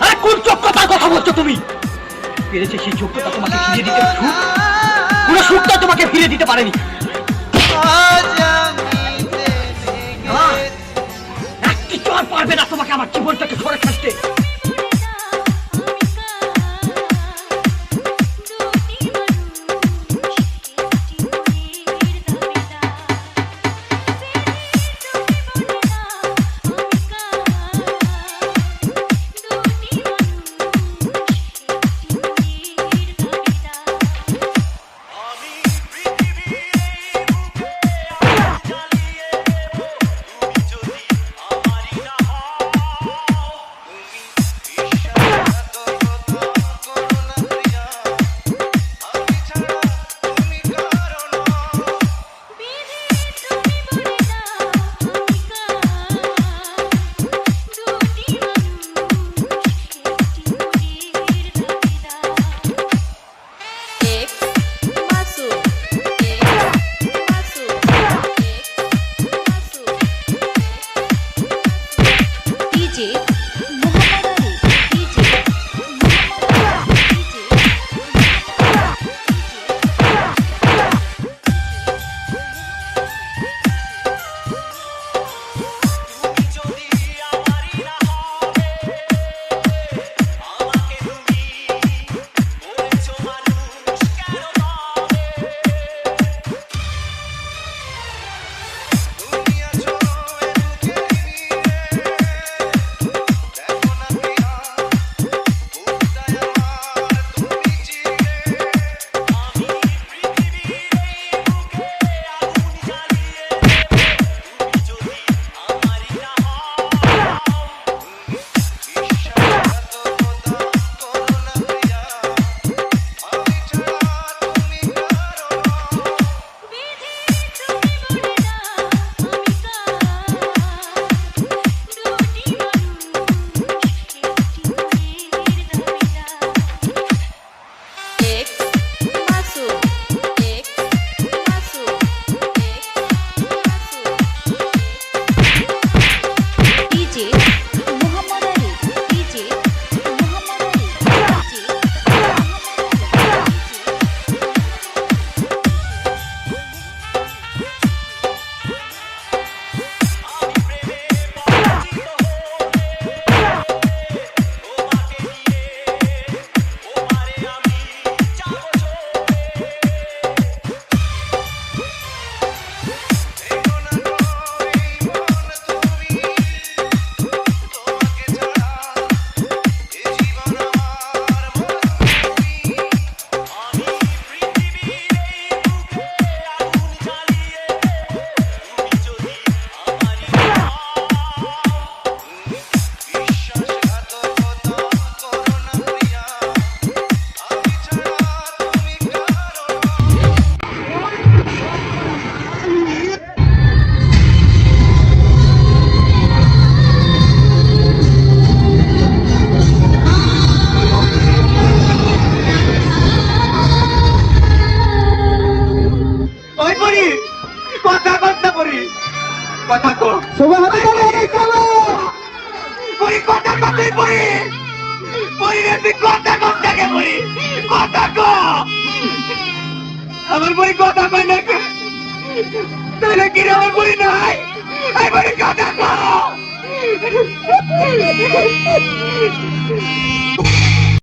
আরে কোন যোগ্যতার কথা বলছো তুমি? পেরেছে সেই যোগ্যতা তোমাকে ফিরিয়ে দিতে সুখ? পুরো সুখটা তোমাকে ফিরে দিতে পারেনি। কিছু আর পারবে না তোমাকে আমার জীবনটাকে সরে থাকতে কথা কো সবাই হাতে তালি অনেক চলো পরি কথা কথাই পরি পরি রে তুই কথা কথা কে পরি কথা কো। আমার পরি কথা কই না তাহলে কি রে আমার পরি নাই? পরি কথা কো।